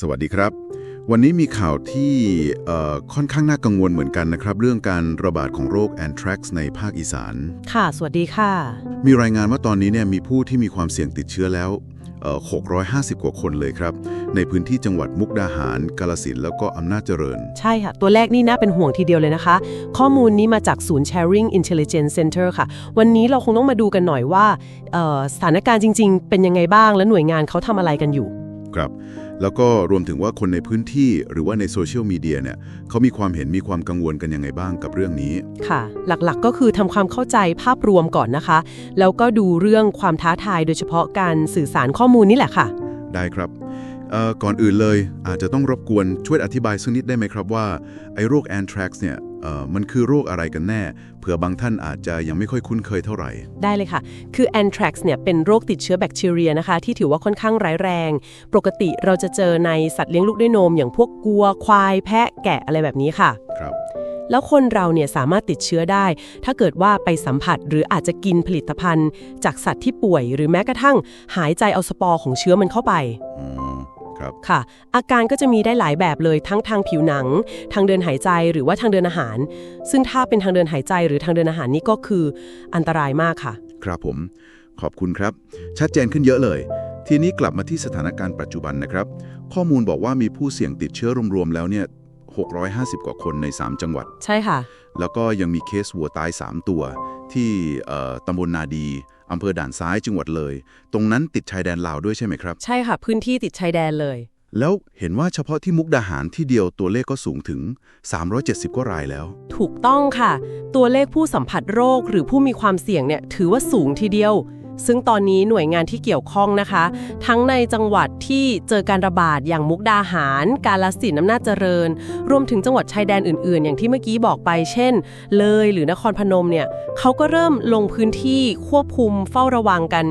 สวัสดีครับ วันนี้มีข่าวที่เอ่อค่อนข้างน่ากังวลเหมือนกันนะครับ เรื่องการระบาดของโรคแอนทรักซ์ในภาคอีสาน ค่ะ สวัสดีค่ะ มีรายงานว่าตอนนี้เนี่ยมีผู้ที่มีความเสี่ยงติดเชื้อแล้วเอ่อ650 กว่าคนเลยครับ ในพื้นที่จังหวัดมุกดาหาร กาลสินธุ์แล้วก็อำนาจเจริญ ใช่ค่ะ ตัวแรกนี่น่าเป็นห่วงทีเดียวเลยนะคะ ข้อมูลนี้มาจากศูนย์ Sharing Intelligence Center ค่ะ วันนี้เราคงต้องมาดูกันหน่อยว่าเอ่อสถานการณ์จริง ๆ เป็นยังไงบ้างและหน่วยงานเขาทำอะไรกันอยู่ ครับ แล้วก็รวมถึงว่าคนในพื้นที่หรือว่าในโซเชียลมีเดียเนี่ยเขามีความเห็นมีความกังวลกันยังไงบ้างกับเรื่องนี้ ค่ะ หลักๆก็คือทำความเข้าใจภาพรวมก่อนนะคะ แล้วก็ดูเรื่องความท้าทายโดยเฉพาะการสื่อสารข้อมูลนี่แหละค่ะ ได้ครับเอ่อก่อนอื่นเลยอาจจะต้องรบกวนช่วยอธิบายสักนิดได้ไหมครับว่าไอ้โรคแอนทรักซ์เนี่ยเอ่อ มันคือโรคอะไรกันแน่ เผื่อบางท่านอาจจะยังไม่ค่อยคุ้นเคยเท่าไหร่ ได้เลยค่ะ คือ anthrax เนี่ยเป็นโรคติดเชื้อแบคทีเรียนะคะ ที่ถือว่าค่อนข้างร้ายแรง ปกติเราจะเจอในสัตว์เลี้ยงลูกด้วยนม อย่างพวกกัว ควาย แพะ แกะอะไรแบบนี้ค่ะ ครับ แล้วคนเราเนี่ยสามารถติดเชื้อได้ ถ้าเกิดว่าไปสัมผัสหรืออาจจะกินผลิตภัณฑ์ จากสัตว์ที่ป่วย หรือแม้กระทั่งหายใจเอาสปอร์ของเชื้อมันเข้าไปอ๋อ ครับค่ะ อาการก็จะมีได้หลายแบบเลยทั้งทางผิวหนัง ทางเดินหายใจหรือว่าทางเดินอาหาร ซึ่งถ้าเป็นทางเดินหายใจหรือทางเดินอาหารนี่ก็คืออันตรายมากค่ะ ครับผม ขอบคุณครับ ชัดเจนขึ้นเยอะเลย ทีนี้กลับมาที่สถานการณ์ปัจจุบันนะครับ ข้อมูลบอกว่ามีผู้เสี่ยงติดเชื้อรวมๆแล้วเนี่ย650 กว่าคนใน 3 จังหวัด ใช่ค่ะ แล้วก็ยังมีเคสวัวตาย 3 ตัว ที่เอ่อตำบลนาดี อำเภอด่านซ้ายจังหวัดเลย ตรงนั้นติดชายแดนลาวด้วยใช่ไหมครับ ใช่ค่ะ พื้นที่ติดชายแดนเลย แล้วเห็นว่าเฉพาะที่มุกดาหารที่เดียวตัวเลขก็สูงถึง 370 กว่ารายแล้ว ถูกต้องค่ะ ตัวเลขผู้สัมผัสโรคหรือผู้มีความเสี่ยงเนี่ยถือว่าสูงทีเดียว ซึ่งตอนนี้หน่วยงานที่เกี่ยวข้องนะคะ ทั้งในจังหวัดที่เจอการระบาดอย่างมุกดาหาร กาลสินธุ์อำนาจเจริญ รวมถึงจังหวัดชายแดนอื่นๆ อย่างที่เมื่อกี้บอกไป เช่น เลยหรือนครพนมเนี่ยเขาก็เริ่มลงพื้นที่ควบคุมเฝ้าระวังกัน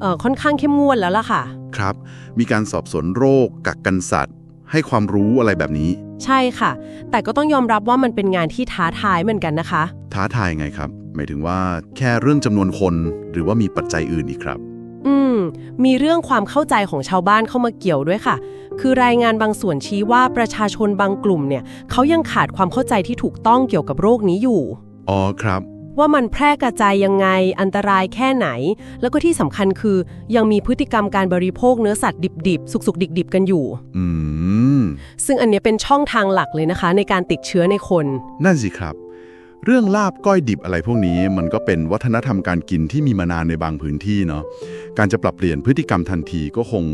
เอ่อค่อนข้างเข้มงวดแล้วล่ะค่ะ ครับ มีการสอบสวนโรค กักกันสัตว์ ให้ความรู้อะไรแบบนี้ ใช่ค่ะ แต่ก็ต้องยอมรับว่ามันเป็นงานที่ท้าทายเหมือนกันนะคะ ท้าทายไงครับ หมายถึงว่าแค่เรื่องจำนวนคนหรือว่ามีปัจจัยอื่นอีกครับ อืม มีเรื่องความเข้าใจของชาวบ้านเข้ามาเกี่ยวด้วยค่ะ คือรายงานบางส่วนชี้ว่าประชาชนบางกลุ่มเนี่ยเขายังขาดความเข้าใจที่ถูกต้องเกี่ยวกับโรคนี้อยู่ อ๋อครับ ว่ามันแพร่กระจายยังไงอันตรายแค่ไหน แล้วก็ที่สำคัญคือยังมีพฤติกรรมการบริโภคเนื้อสัตว์ดิบๆ สุกๆ ดิบๆ กันอยู่ อืม ซึ่งอันเนี้ยเป็นช่องทางหลักเลยนะคะ ในการติดเชื้อในคน นั่นสิครับ เรื่องลาบก้อยดิบอะไรพวกนี้มันก็เป็นวัฒนธรรมการกินที่มีมานานในบางพื้นที่เนาะการจะปรับเปลี่ยนพฤติกรรมทันทีก็คง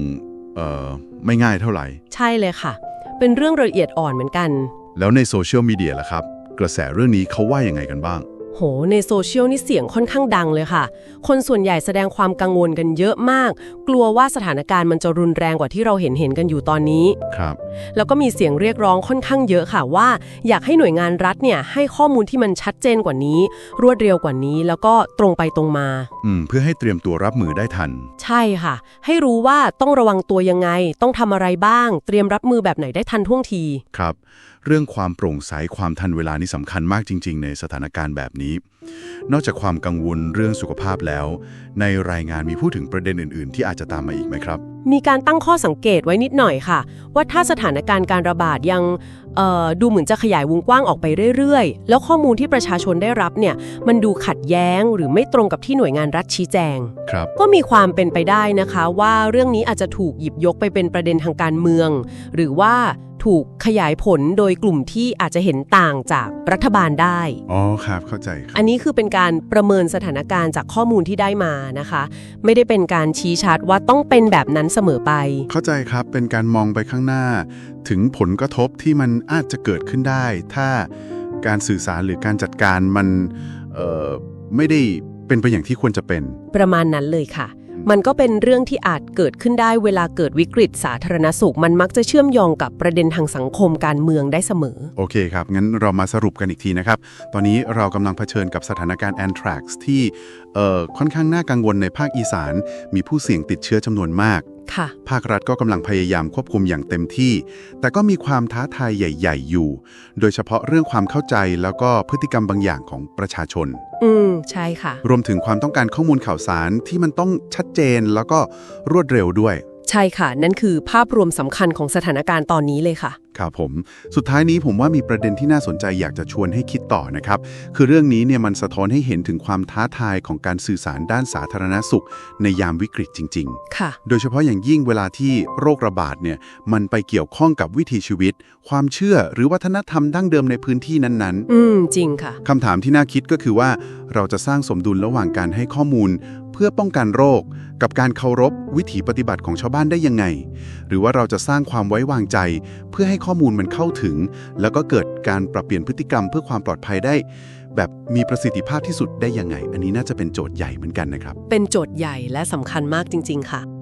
เอ่อไม่ง่ายเท่าไหร่ ใช่เลยค่ะ เป็นเรื่องละเอียดอ่อนเหมือนกัน แล้วในโซเชียลมีเดียล่ะครับ กระแสเรื่องนี้เขาว่ายังไงกันบ้าง โห ในโซเชียลนี่เสียงค่อนข้างดังเลยค่ะ คนส่วนใหญ่แสดงความกังวลกันเยอะมาก กลัวว่าสถานการณ์มันจะรุนแรงกว่าที่เราเห็นเห็นกันอยู่ตอนนี้ ครับ แล้วก็มีเสียงเรียกร้องค่อนข้างเยอะค่ะว่า อยากให้หน่วยงานรัฐเนี่ยให้ข้อมูลที่มันชัดเจนกว่านี้ รวดเร็วกว่านี้ แล้วก็ตรงไปตรงมา อืม เพื่อให้เตรียมตัวรับมือได้ทัน ใช่ค่ะ ให้รู้ว่าต้องระวังตัวยังไง ต้องทำอะไรบ้าง เตรียมรับมือแบบไหนได้ทันท่วงที ครับ เรื่องความโปร่งใสความทันเวลานี่สำคัญมากจริง ๆ ในสถานการณ์แบบนี้ นอกจากความกังวลเรื่องสุขภาพแล้ว ในรายงานมีพูดถึงประเด็นอื่น ๆ ที่อาจจะตามมาอีกไหมครับ มีการตั้งข้อสังเกตไว้นิดหน่อยค่ะ ว่าถ้าสถานการณ์การระบาดยังเอ่อดูเหมือนจะขยายวงกว้างออกไปเรื่อย ๆ แล้วข้อมูลที่ประชาชนได้รับเนี่ย มันดูขัดแย้งหรือไม่ตรงกับที่หน่วยงานรัฐชี้แจง ครับ ก็มีความเป็นไปได้นะคะ ว่าเรื่องนี้อาจจะถูกหยิบยกไปเป็นประเด็นทางการเมือง หรือว่า ถูกขยายผลโดยกลุ่มที่อาจจะเห็นต่างจากรัฐบาลได้ อ๋อครับเข้าใจครับอันนี้คือเป็นการประเมินสถานการณ์จากข้อมูลที่ได้มานะคะ ไม่ได้เป็นการชี้ชัดว่าต้องเป็นแบบนั้นเสมอไป เข้าใจครับเป็นการมองไปข้างหน้า ถึงผลกระทบที่มันอาจจะเกิดขึ้นได้ ถ้าการสื่อสารหรือการจัดการมันเอ่อไม่ได้เป็นไปอย่างที่ควรจะเป็น ประมาณนั้นเลยค่ะ มันก็เป็นเรื่องที่อาจเกิดขึ้นได้เวลาเกิดวิกฤตสาธารณสุข มันมักจะเชื่อมโยงกับประเด็นทางสังคมการเมืองได้เสมอ โอเคครับ งั้นเรามาสรุปกันอีกทีนะครับ ตอนนี้เรากำลังเผชิญกับสถานการณ์แอนทรักซ์ที่เอ่อค่อนข้างน่ากังวลในภาคอีสาน มีผู้เสี่ยงติดเชื้อจำนวนมากค่ะ ภาครัฐก็กำลังพยายามควบคุมอย่างเต็มที่ แต่ก็มีความท้าทายใหญ่ ๆ อยู่ โดยเฉพาะเรื่องความเข้าใจแล้วก็พฤติกรรมบางอย่างของประชาชน อืม ใช่ค่ะ รวมถึงความต้องการข้อมูลข่าวสารที่มันต้องชัดเจนแล้วก็รวดเร็วด้วย ใช่ค่ะ นั่นคือภาพรวมสำคัญของสถานการณ์ตอนนี้เลยค่ะ ครับผม สุดท้ายนี้ผมว่ามีประเด็นที่น่าสนใจอยากจะชวนให้คิดต่อนะครับ คือเรื่องนี้เนี่ยมันสะท้อนให้เห็นถึงความท้าทายของการสื่อสารด้านสาธารณสุข ในยามวิกฤตจริงค่ะๆโดยเฉพาะอย่างยิ่งเวลาที่โรคระบาดเนี่ยมันไปเกี่ยวข้องกับวิถีชีวิต ความเชื่อหรือวัฒนธรรมดั้งเดิมในพื้นที่นั้นๆ อืมจริงค่ะ คำถามที่น่าคิดก็คือว่าเราจะสร้างสมดุลระหว่างการให้ข้อมูลเพื่อป้องกันโรค กับการเคารพวิถีปฏิบัติของชาวบ้านได้ยังไง หรือว่าเราจะสร้างความไว้วางใจ เพื่อให้ข้อมูลมันเข้าถึง แล้วก็เกิดการปรับเปลี่ยนพฤติกรรมเพื่อความปลอดภัยได้ แบบมีประสิทธิภาพที่สุดได้ยังไง อันนี้น่าจะเป็นโจทย์ใหญ่เหมือนกันนะครับ เป็นโจทย์ใหญ่และสำคัญมากจริง ๆ ค่ะ